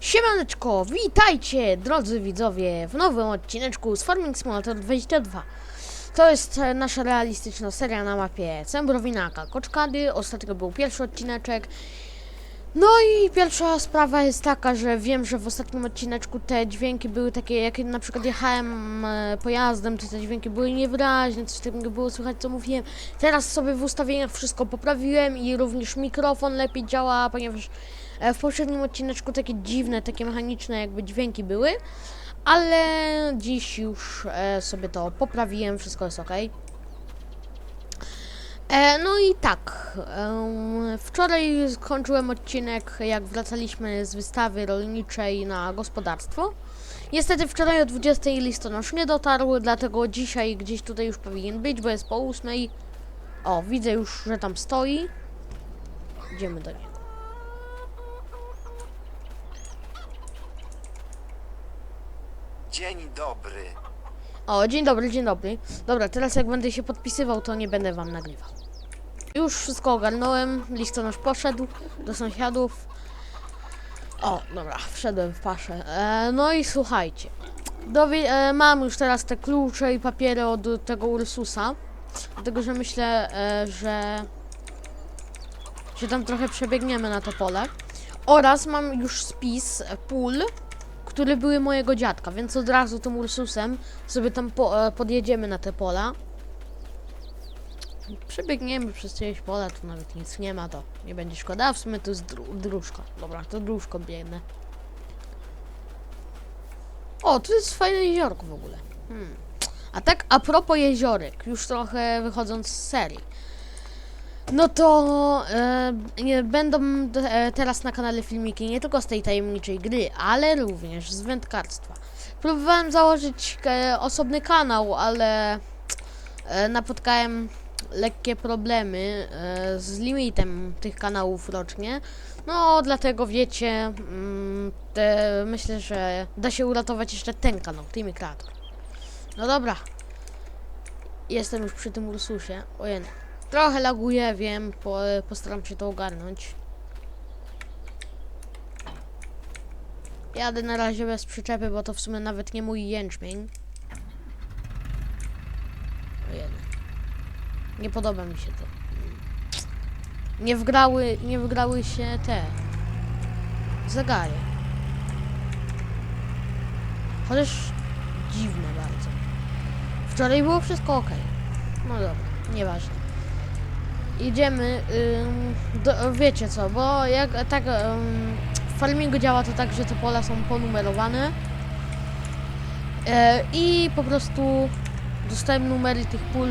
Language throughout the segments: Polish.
Siemaneczko, witajcie drodzy widzowie w nowym odcineczku z Farming Simulator 22. To jest e, nasza realistyczna seria na mapie Cembrowinaka Koczkady. Ostatnio był pierwszy odcineczek. No i pierwsza sprawa jest taka, że wiem, że w ostatnim odcineczku te dźwięki były takie, jak na przykład jechałem e, pojazdem, to te dźwięki były niewyraźne, coś nie było słychać co mówiłem. Teraz sobie w ustawieniach wszystko poprawiłem i również mikrofon lepiej działa, ponieważ E, W poprzednim odcineczku takie dziwne, takie mechaniczne jakby dźwięki były, ale dziś już e, sobie to poprawiłem, wszystko jest ok. E, no i tak, wczoraj skończyłem odcinek, jak wracaliśmy z wystawy rolniczej na gospodarstwo. Niestety wczoraj o 20 listonosz nie dotarł, dlatego dzisiaj gdzieś tutaj już powinien być, bo jest po 8. O, widzę już, że tam stoi. Idziemy do niego. Dzień dobry. O, dzień dobry, dzień dobry. Dobra, teraz jak będę się podpisywał, to nie będę wam nagrywał. Już wszystko ogarnąłem, listonosz poszedł do sąsiadów. O, dobra, wszedłem w paszę. E, no i słuchajcie. Dowie, e, mam już teraz te klucze i papiery od tego Ursusa. Dlatego, że myślę, e, że się tam trochę przebiegniemy na to pole. Oraz mam już spis e, pól, które były mojego dziadka, więc od razu tym Ursusem sobie tam po, e, podjedziemy na te pola. Przebiegniemy przez czyjeś pola, tu nawet nic nie ma, to nie będzie szkoda. A w sumie to jest dru dróżka. Dobra, to dróżką biegnę. O, tu jest fajne jeziorko w ogóle. Hmm. A tak a propos jeziorek, już trochę wychodząc z serii. No to e, będą e, teraz na kanale filmiki nie tylko z tej tajemniczej gry, ale również z wędkarstwa. Próbowałem założyć e, osobny kanał, ale e, napotkałem lekkie problemy e, z limitem tych kanałów rocznie. No, dlatego wiecie, mm, te, myślę, że da się uratować jeszcze ten kanał, Teamy Creator. No dobra. Jestem już przy tym Ursusie. Ojej. Trochę laguje, wiem, po, postaram się to ogarnąć. Jadę na razie bez przyczepy, bo to w sumie nawet nie mój jęczmień. Ojej. Nie podoba mi się to. Nie wgrały, nie wgrały się te zegary. Chociaż dziwne bardzo. Wczoraj było wszystko ok. No dobra, nieważne. Idziemy, ym, do, wiecie co, bo jak tak ym, w farmingu działa to tak, że te pola są ponumerowane e, i po prostu dostałem numery tych pól,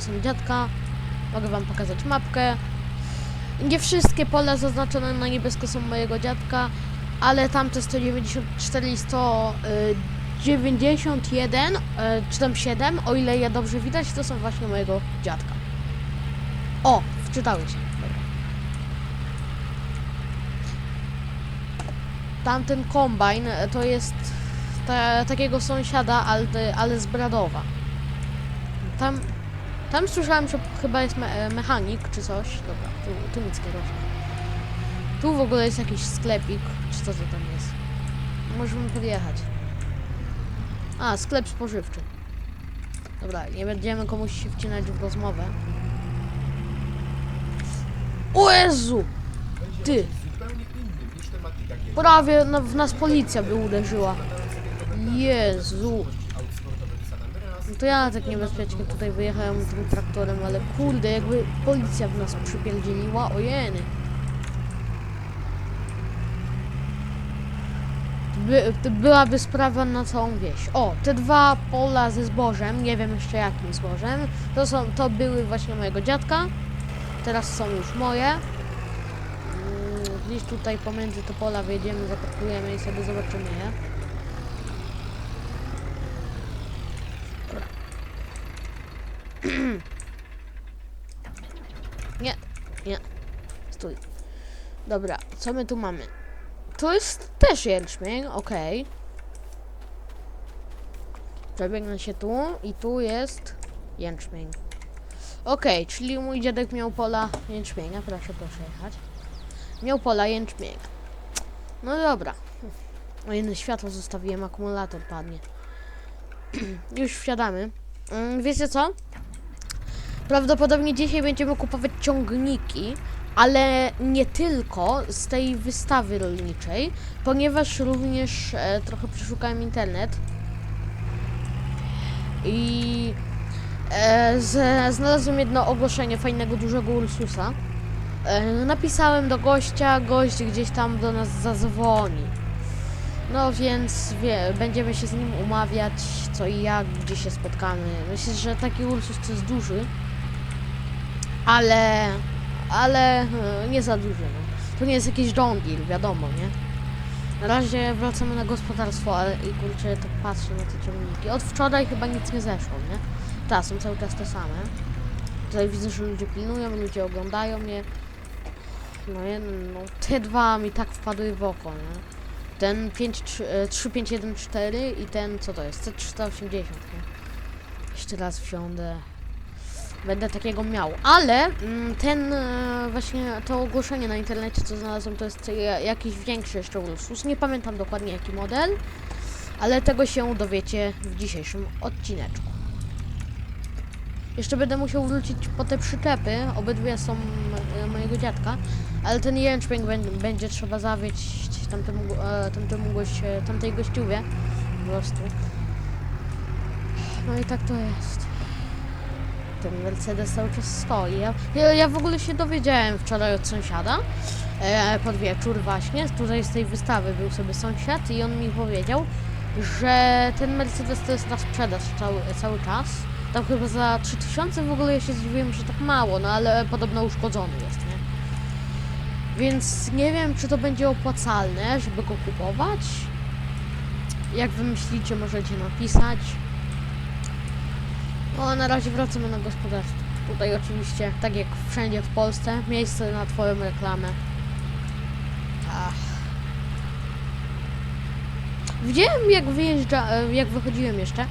są dziadka. Mogę wam pokazać mapkę. Nie wszystkie pola zaznaczone na niebiesko są mojego dziadka, ale tamte 194 i 191, e, czy tam 7, o ile je dobrze widać, to są właśnie mojego dziadka. O, wczytały się. Tamten kombajn e, to jest ta, takiego sąsiada, ale, ale z Bradowa. Tam, tam słyszałem, że chyba jest me, e, mechanik czy coś. Dobra, tu, tu nic rośnie. Tu w ogóle jest jakiś sklepik, czy co to tam jest. Możemy podjechać. A, sklep spożywczy. Dobra, nie będziemy komuś się wcinać w rozmowę. O Jezu! Ty! Prawie w nas policja by uderzyła. Jezu! No to ja tak niebezpiecznie tutaj wyjechałem tym traktorem, ale kurde, jakby policja w nas przypierdzieliła, ojeny. By, byłaby sprawa na całą wieś. O, te dwa pola ze zbożem, nie wiem jeszcze jakim zbożem, to, są, to były właśnie mojego dziadka. Teraz są już moje. Mm, Gdzieś tutaj pomiędzy te pola wjedziemy, zaparkujemy i sobie zobaczymy je. Nie, nie. Stój. Dobra, co my tu mamy? To jest też jęczmień, okej. Przebiegnę się tu i tu jest jęczmień. Okej, czyli mój dziadek miał pola jęczmienia. Proszę, proszę jechać. Miał pola jęczmienia. No dobra. O jedno światło zostawiłem, akumulator padnie. Już wsiadamy. Mm, Wiecie co? Prawdopodobnie dzisiaj będziemy kupować ciągniki, ale nie tylko z tej wystawy rolniczej, ponieważ również e, trochę przeszukałem internet i e, z, znalazłem jedno ogłoszenie fajnego dużego Ursusa. E, napisałem do gościa, gość gdzieś tam do nas zadzwoni. No więc wie, będziemy się z nim umawiać, co i jak, gdzie się spotkamy. Myślę, że taki Ursus to jest duży, ale, ale e, nie za duży. No. To nie jest jakiś Deere, wiadomo, nie? Na razie wracamy na gospodarstwo, ale i kurczę, tak patrzę na te ciągniki. Od wczoraj chyba nic nie zeszło, nie? Tak, są cały czas te same. Tutaj widzę, że ludzie pilnują, ludzie oglądają mnie. No, no te dwa mi tak wpadły w oko, nie? Ten 5, 3, e, 3514 i ten, co to jest? C380, nie? Jeszcze raz wsiądę. Będę takiego miał. Ale mm, ten e, właśnie to ogłoszenie na internecie, co znalazłem, to jest ja- jakiś większy jeszcze Ursus. Nie pamiętam dokładnie jaki model, ale tego się dowiecie w dzisiejszym odcineczku. Jeszcze będę musiał wrócić po te przyczepy. Obydwie są e, mojego dziadka, ale ten jęczmień bę- będzie trzeba zawieźć tamtemu, e, tamtemu gość, e, tamtej gościuwie. Po prostu. No i tak to jest. Ten Mercedes cały czas stoi. Ja, ja, ja w ogóle się dowiedziałem wczoraj od sąsiada. E, pod wieczór właśnie. Tutaj z tej wystawy był sobie sąsiad i on mi powiedział, że ten Mercedes to jest na sprzedaż cały, cały czas. Tam chyba za 3000 w ogóle ja się zdziwiłem, że tak mało, no ale podobno uszkodzony jest, nie? Więc nie wiem, czy to będzie opłacalne, żeby go kupować. Jak wy myślicie, możecie napisać. No, na razie wracamy na gospodarstwo. Tutaj oczywiście, tak jak wszędzie w Polsce, miejsce na twoją reklamę. Ach. Widziałem jak wyjeżdża, e, jak wychodziłem jeszcze,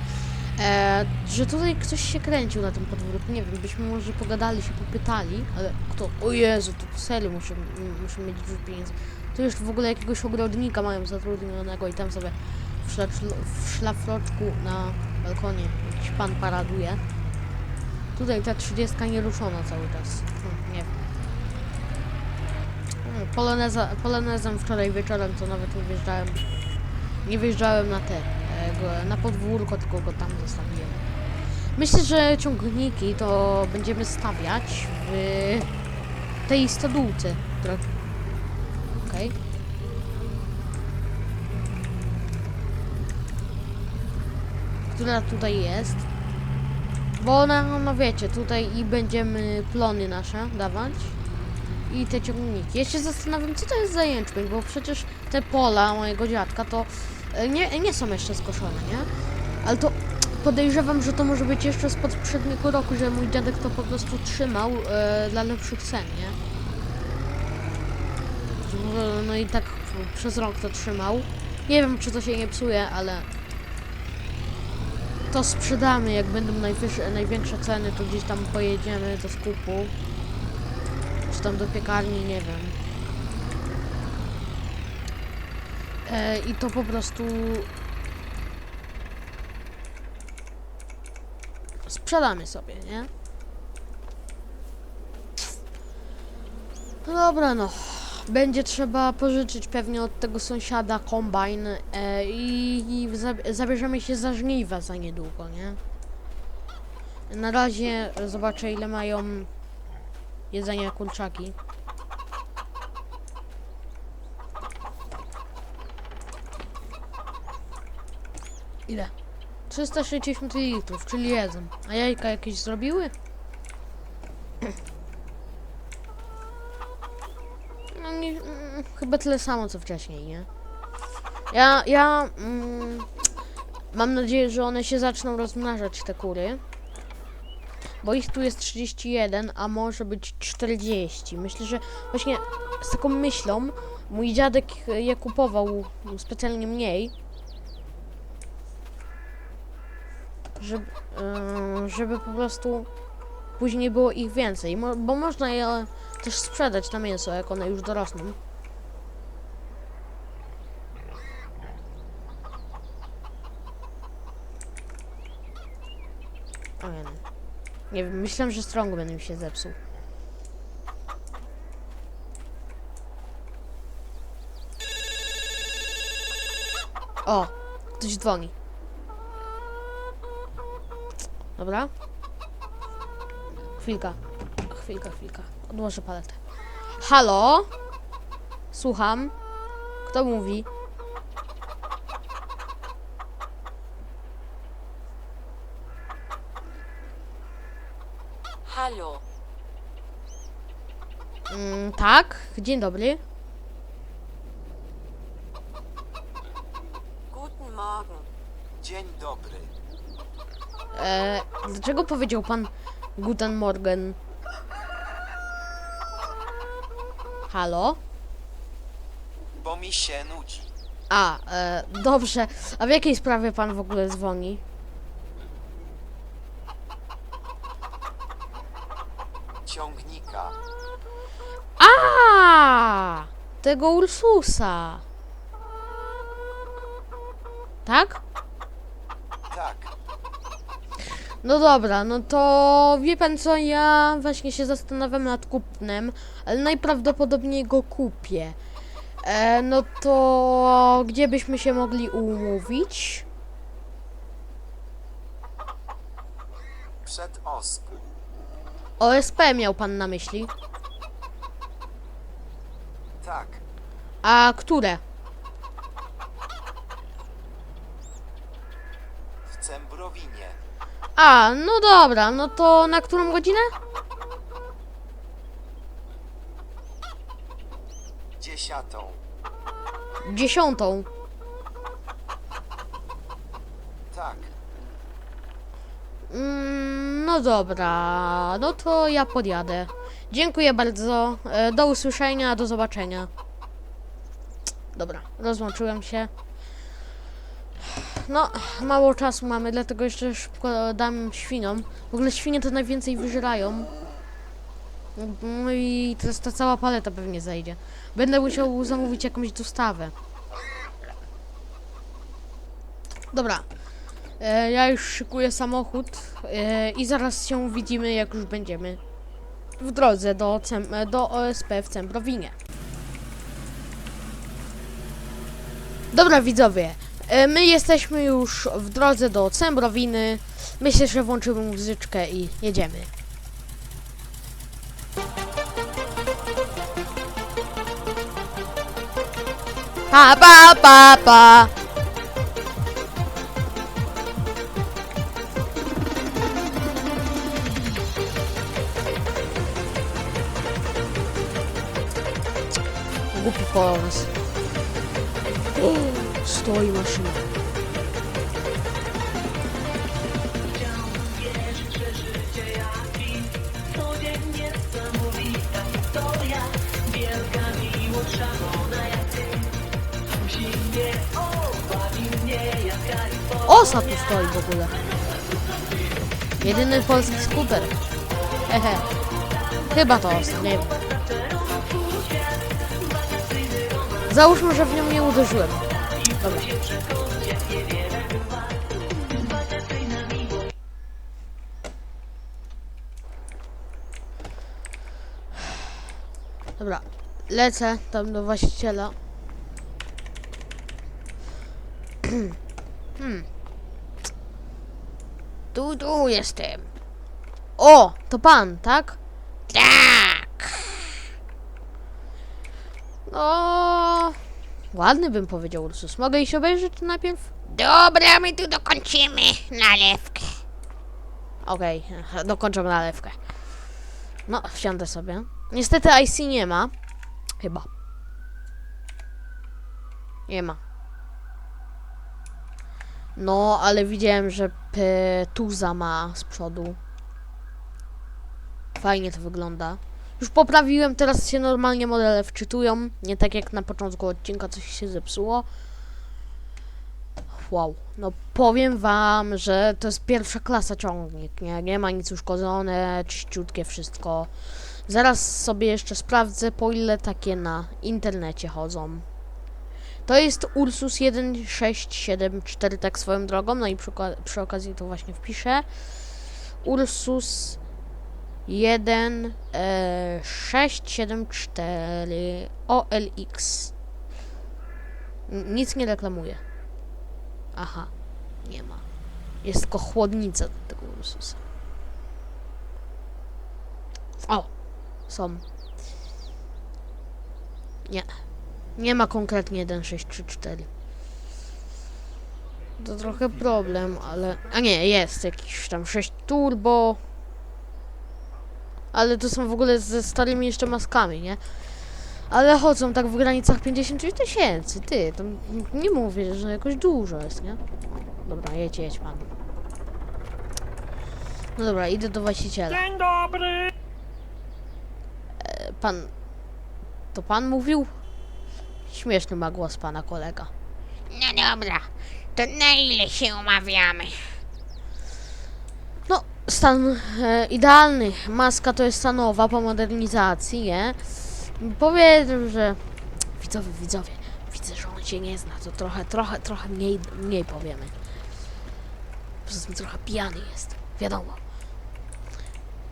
e, że tutaj ktoś się kręcił na tym podwórku. Nie wiem, byśmy może pogadali, się popytali, ale kto? O Jezu, to serio muszę, muszę mieć dużo pieniędzy. Tu już w ogóle jakiegoś ogrodnika mają zatrudnionego i tam sobie w, w szlafroczku na balkonie jakiś pan paraduje. Tutaj ta 30 nie ruszona cały czas. Hmm, nie wiem. Poloneza, polonezem wczoraj wieczorem to nawet nie wjeżdżałem. Nie wjeżdżałem na te, e, na podwórko, tylko go tam zostawiłem. Myślę, że ciągniki to będziemy stawiać w tej stodółce. która- Okej. Która tutaj jest. Bo ona, no wiecie, tutaj i będziemy plony nasze dawać. I te ciągniki. Ja się zastanawiam, co to jest za jęczmień, bo przecież te pola mojego dziadka to e, nie, nie są jeszcze skoszone, nie? Ale to podejrzewam, że to może być jeszcze z poprzedniego roku, że mój dziadek to po prostu trzymał e, dla lepszych cen, nie? Że, No i tak przez rok to trzymał. Nie wiem, czy to się nie psuje, ale to sprzedamy, jak będą największe ceny, to gdzieś tam pojedziemy do skupu. Czy tam do piekarni, nie wiem. E, I to po prostu... Sprzedamy sobie, nie? No dobra, no. Będzie trzeba pożyczyć pewnie od tego sąsiada kombajn e, i, i zab- zabierzemy się za żniwa za niedługo, nie? Na razie zobaczę ile mają jedzenia kurczaki. Ile? 360 litrów, czyli jedzą. A jajka jakieś zrobiły? No nie, mm, chyba tyle samo co wcześniej, nie? Ja, ja mm, mam nadzieję, że one się zaczną rozmnażać, te kury. Bo ich tu jest 31, a może być 40. Myślę, że właśnie z taką myślą mój dziadek je kupował specjalnie mniej. Żeby, yy, żeby po prostu później było ich więcej. Bo można je też sprzedać na mięso, jak one już dorosną. Nie wiem, myślałem, że Strongman mi się zepsuł. O, ktoś dzwoni. Dobra. Chwilka. Chwilka, chwilka. Odłożę paletę. Halo? Słucham. Kto mówi? Hallo, Mm, tak, dzień dobry. guten Morgen. Dzień dobry. E, dlaczego powiedział pan Guten Morgen? Halo? Bo mi się nudzi. A, e, dobrze. A w jakiej sprawie pan w ogóle dzwoni? Ciągnika. A, tego Ursusa. Tak? Tak. No dobra, no to wie pan co, ja właśnie się zastanawiam nad kupnem, ale najprawdopodobniej go kupię. E, no to gdzie byśmy się mogli umówić? Przed OSP. OSP miał pan na myśli. Tak. A które? W Cembrowinie. A, no dobra, no to na którą godzinę? Dziesiątą. Dziesiątą. Tak. Mm, no dobra, no to ja podjadę. Dziękuję bardzo. E, Do usłyszenia, do zobaczenia. Dobra, rozłączyłem się. No, mało czasu mamy, dlatego jeszcze szybko dam świniom. W ogóle świnie to najwięcej wyżerają. No i teraz ta cała paleta pewnie zejdzie. Będę musiał zamówić jakąś dostawę. Dobra. E, ja już szykuję samochód e, i zaraz się widzimy, jak już będziemy w drodze do, do OSP w Cembrowinie. Dobra widzowie, e, my jesteśmy już w drodze do Cembrowiny. Myślę, że włączymy muzyczkę i jedziemy. Pa pa pa pa. Głupi pomysł. O, stoi. Osa tu stoi w ogóle. Jedyny polski skuter. Hehe. Chyba to osa, nie wiem. Załóżmy, że w nią nie uderzyłem. Dobra. Dobra, lecę tam do właściciela. hmm. Tu, tu jestem. O, to pan, tak? Tak. No, ładny bym powiedział Ursus. Mogę iść obejrzeć najpierw? Dobra, my tu dokończymy nalewkę. Okej, dokończę nalewkę. No, wsiądę sobie. Niestety IC nie ma. Chyba. Nie ma. No, ale widziałem, że Tuza ma z przodu. Fajnie to wygląda. Już poprawiłem, teraz się normalnie modele wczytują. Nie tak jak na początku odcinka coś się zepsuło. Wow, no powiem wam, że to jest pierwsza klasa ciągnik, nie? Nie ma nic uszkodzone, czyściutkie wszystko. Zaraz sobie jeszcze sprawdzę, po ile takie na internecie chodzą. To jest Ursus 1674, tak swoją drogą, no i przy, przy okazji to właśnie wpiszę. Ursus 1 e, 674 OLX. Nic nie reklamuje. Aha, nie ma. Jest tylko chłodnica do tego Ursusa. O, są. Nie. Nie ma konkretnie 1634. To trochę problem, ale... A nie, jest jakiś tam 6 turbo. Ale to są w ogóle ze starymi jeszcze maskami, nie? Ale chodzą tak w granicach 50 tysięcy, ty, to nie mówię, że jakoś dużo jest, nie? Dobra, jedź, jedź pan. No dobra, idę do właściciela. Dzień dobry! E, Pan... To pan mówił? Śmieszny ma głos pana kolega. No dobra, to na ile się umawiamy? Stan e, idealny. Maska to jest stanowa po modernizacji, nie? Powiedzmy, że... Widzowie, widzowie, widzę, że on się nie zna, to trochę, trochę, trochę mniej, mniej powiemy. Poza tym trochę pijany jest, wiadomo.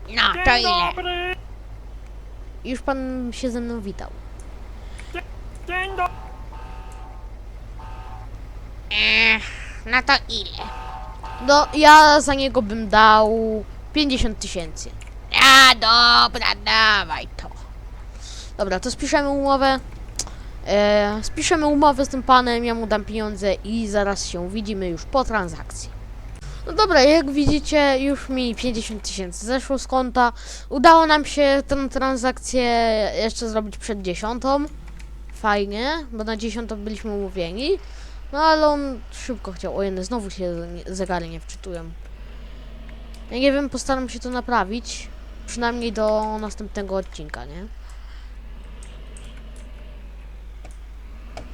No, to ile? dobry! Już pan się ze mną witał. Dzień dobry! Eee, no to ile? No, ja za niego bym dał 50 tysięcy. A, dobra, dawaj to. Dobra, to spiszemy umowę. E, spiszemy umowę z tym panem, ja mu dam pieniądze i zaraz się widzimy już po transakcji. No dobra, jak widzicie, już mi 50 tysięcy zeszło z konta. Udało nam się tę transakcję jeszcze zrobić przed dziesiątą. Fajnie, bo na dziesiątą byliśmy umówieni. No ale on szybko chciał. O jedne, znowu się zegary nie wczytują. Ja nie wiem, postaram się to naprawić. Przynajmniej do następnego odcinka, nie?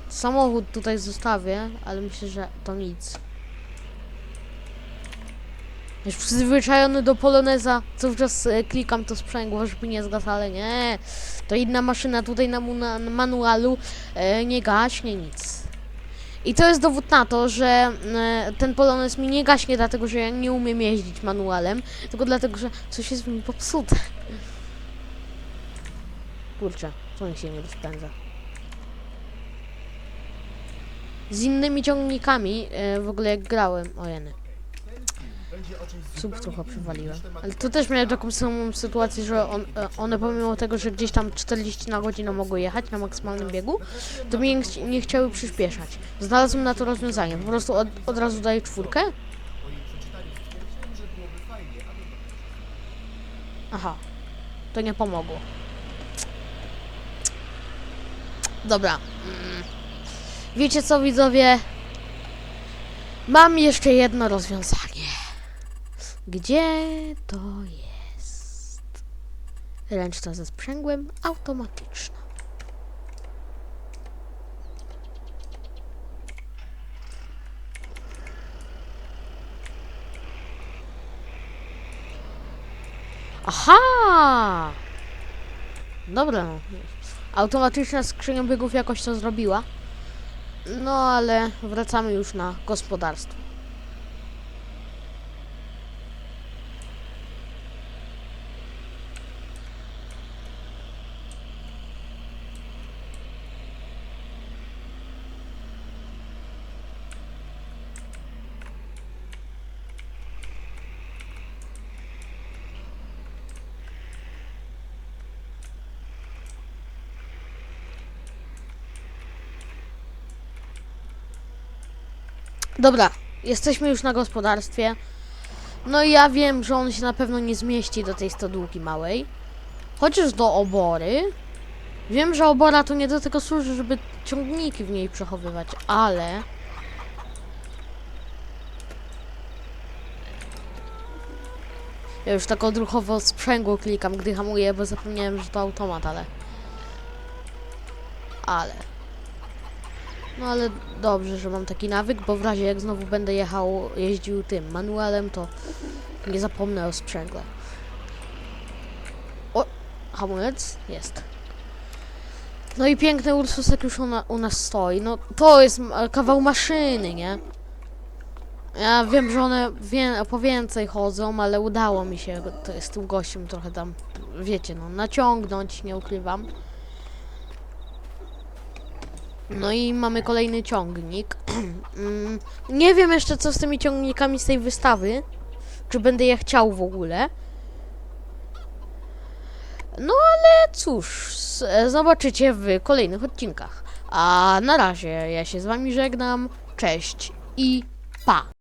Samochód tutaj zostawię, ale myślę, że to nic. Już przyzwyczajony do Poloneza, cały czas e, klikam to sprzęgło, żeby nie zgasł, ale nie. To inna maszyna tutaj na na manualu e, nie gaśnie nic. I to jest dowód na to, że e, ten Polonez mi nie gaśnie dlatego, że ja nie umiem jeździć manualem, tylko dlatego, że coś jest w nim popsute. Kurczę, to mi się nie rozpędza. Z innymi ciągnikami, e, w ogóle jak grałem, o jeny. Sub trochę przywaliłem. Ale to też miałem taką samą sytuację, że on, e, one pomimo tego, że gdzieś tam 40 na godzinę mogły jechać na maksymalnym biegu, to mi nie, nie chciały przyspieszać. Znalazłem na to rozwiązanie. Po prostu od, od razu daję czwórkę. Aha. To nie pomogło. Dobra. Mm. Wiecie co widzowie? Mam jeszcze jedno rozwiązanie. Gdzie to jest? Ręczna ze sprzęgłem automatyczna. Aha! Dobra. Automatyczna skrzynia biegów jakoś to zrobiła. No ale wracamy już na gospodarstwo. Dobra, jesteśmy już na gospodarstwie. No i ja wiem, że on się na pewno nie zmieści do tej stodółki małej. Chociaż do obory. Wiem, że obora to nie do tego służy, żeby ciągniki w niej przechowywać, ale... Ja już tak odruchowo sprzęgło klikam, gdy hamuję, bo zapomniałem, że to automat, ale... Ale... No ale dobrze, że mam taki nawyk, bo w razie jak znowu będę jechał, jeździł tym manualem, to nie zapomnę o sprzęgle. O, hamulec? Jest. No i piękny Ursusek już u, na, u nas stoi. No to jest kawał maszyny, nie? Ja wiem, że one wie, po więcej chodzą, ale udało mi się to z tym gościem trochę tam, wiecie, no, naciągnąć, nie ukrywam. No i mamy kolejny ciągnik. Mm, nie wiem jeszcze co z tymi ciągnikami z tej wystawy. Czy będę je chciał w ogóle. No ale cóż, zobaczycie w kolejnych odcinkach. A na razie ja się z wami żegnam. Cześć i pa!